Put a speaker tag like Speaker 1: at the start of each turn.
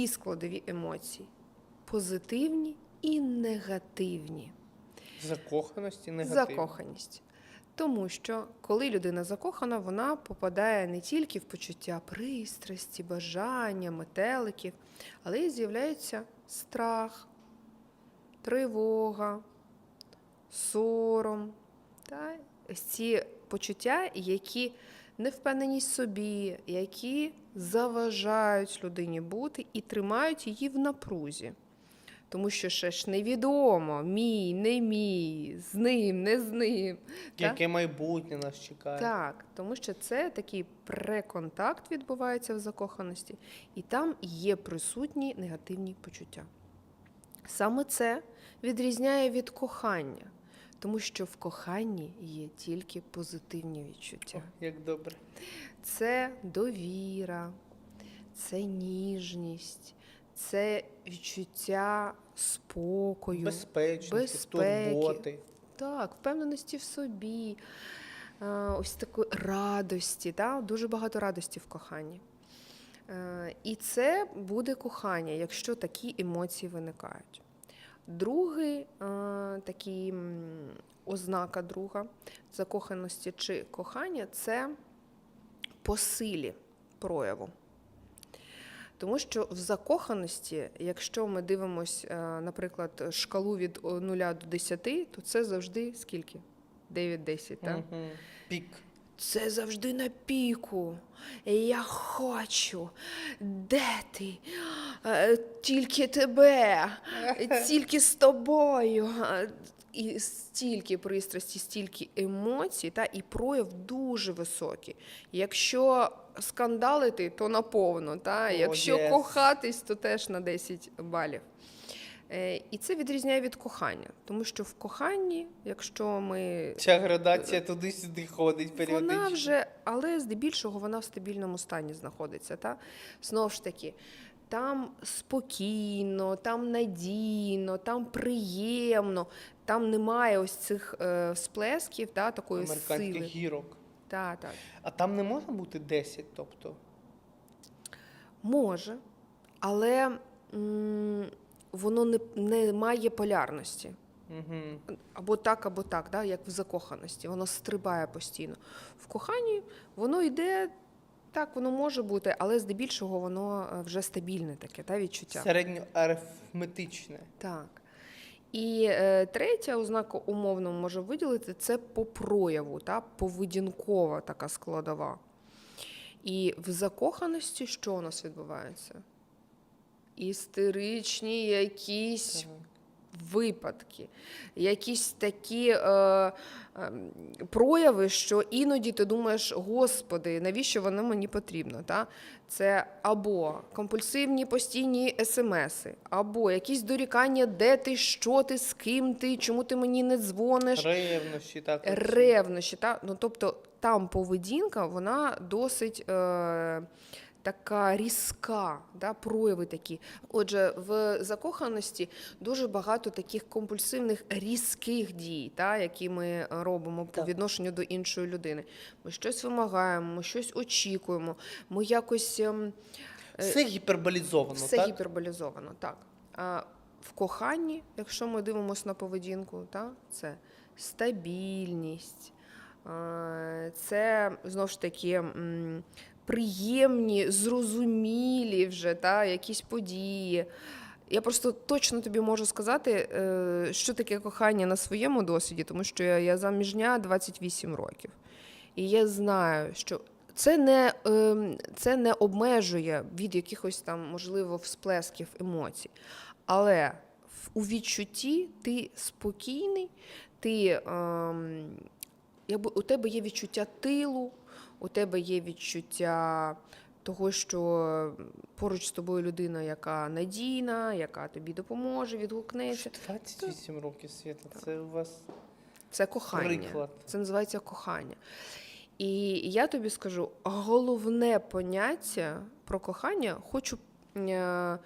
Speaker 1: І складові емоції позитивні і негативні.
Speaker 2: Закоханості, негатив.
Speaker 1: Закоханість. Тому що коли людина закохана, вона попадає не тільки в почуття пристрасті, бажання, метеликів, але й з'являється страх, тривога, сором. Та? Ось ці почуття, які невпевненість в собі, які заважають людині бути і тримають її в напрузі. Тому що ще ж невідомо, мій, не мій, з ним, не з ним.
Speaker 2: Яке майбутнє нас чекає.
Speaker 1: Так, тому що це такий преконтакт відбувається в закоханості, і там є присутні негативні почуття. Саме це відрізняє від кохання, тому що в коханні є тільки позитивні відчуття.
Speaker 2: О, як добре.
Speaker 1: Це довіра, це ніжність, це відчуття спокою.
Speaker 2: Безпечності,
Speaker 1: безпеки.
Speaker 2: турботи.
Speaker 1: Так, впевненості в собі, е, ось такої радості, та? дуже багато радості в коханні. Е, І це буде кохання, якщо такі емоції виникають. Другий е, такий ознака друга закоханості чи кохання це по силі прояву. Тому що в закоханості, якщо ми дивимося, наприклад, шкалу від 0 до 10, то це завжди скільки? 9-10, так?
Speaker 2: Мгм. Пік.
Speaker 1: Це завжди на піку. Я хочу. Де ти? Е, Тільки тебе, тільки з тобою. Е, І стільки пристрасті, стільки емоцій, та і прояв дуже високий. Якщо скандалити, то наповно. Та? Якщо
Speaker 2: yes.
Speaker 1: кохатись, то теж на 10 балів. Е, І це відрізняє від кохання, тому що в коханні, якщо ми
Speaker 2: Ця градація туди-сюди ходить періодично.
Speaker 1: вона вже, але здебільшого вона в стабільному стані знаходиться. Та? Знову ж таки, там спокійно, там надійно, там приємно, там немає ось цих е, сплесків, та, такої
Speaker 2: Американських
Speaker 1: сили.
Speaker 2: гірок.
Speaker 1: Та, так.
Speaker 2: А там не може бути 10, тобто.
Speaker 1: Може, але м, воно не, не має полярності.
Speaker 2: Угу.
Speaker 1: Або так, або так, да, як в закоханості. Воно стрибає постійно. В коханні воно йде, так, воно може бути, але здебільшого воно е, вже стабільне таке, та, відчуття.
Speaker 2: Середньоарифметичне.
Speaker 1: Так. І е, третя ознака умовно може виділити це по прояву, та, поведінкова така складова. І в закоханості що у нас відбувається? Істеричні якісь випадки, якісь такі е, е, прояви, що іноді ти думаєш, господи, навіщо воно мені потрібно? Та? Це або компульсивні постійні смси, або якісь дорікання, де ти, що ти, з ким ти, чому ти мені не дзвониш.
Speaker 2: Ревнощі, так.
Speaker 1: Ревнощі, та? Ну, тобто там поведінка, вона досить е, така різка, да? прояви такі. Отже, в закоханості дуже багато таких компульсивних різких дій, та? які ми робимо по відношенню до іншої людини. Ми щось вимагаємо, ми щось очікуємо, ми якось. ем, е,
Speaker 2: Все гіперболізовано,
Speaker 1: все
Speaker 2: так?
Speaker 1: гіперболізовано, так. А в коханні, якщо ми дивимося на поведінку, та, це стабільність, це знову ж таки приємні, зрозумілі вже та, якісь події. Я просто точно тобі можу сказати, е, що таке кохання на своєму досвіді, тому що я, я заміжня 28 років. І я знаю, що це не, ем, це не обмежує від якихось там, можливо, всплесків емоцій. Але у відчутті ти спокійний, ти, ем, якби, у тебе є відчуття тилу, у тебе є відчуття того, що поруч з тобою людина, яка надійна, яка тобі допоможе, відгукнеться.
Speaker 2: 28 років світа. Це у вас
Speaker 1: Це кохання.
Speaker 2: приклад.
Speaker 1: Це називається кохання. І я тобі скажу, головне поняття про кохання хочу е,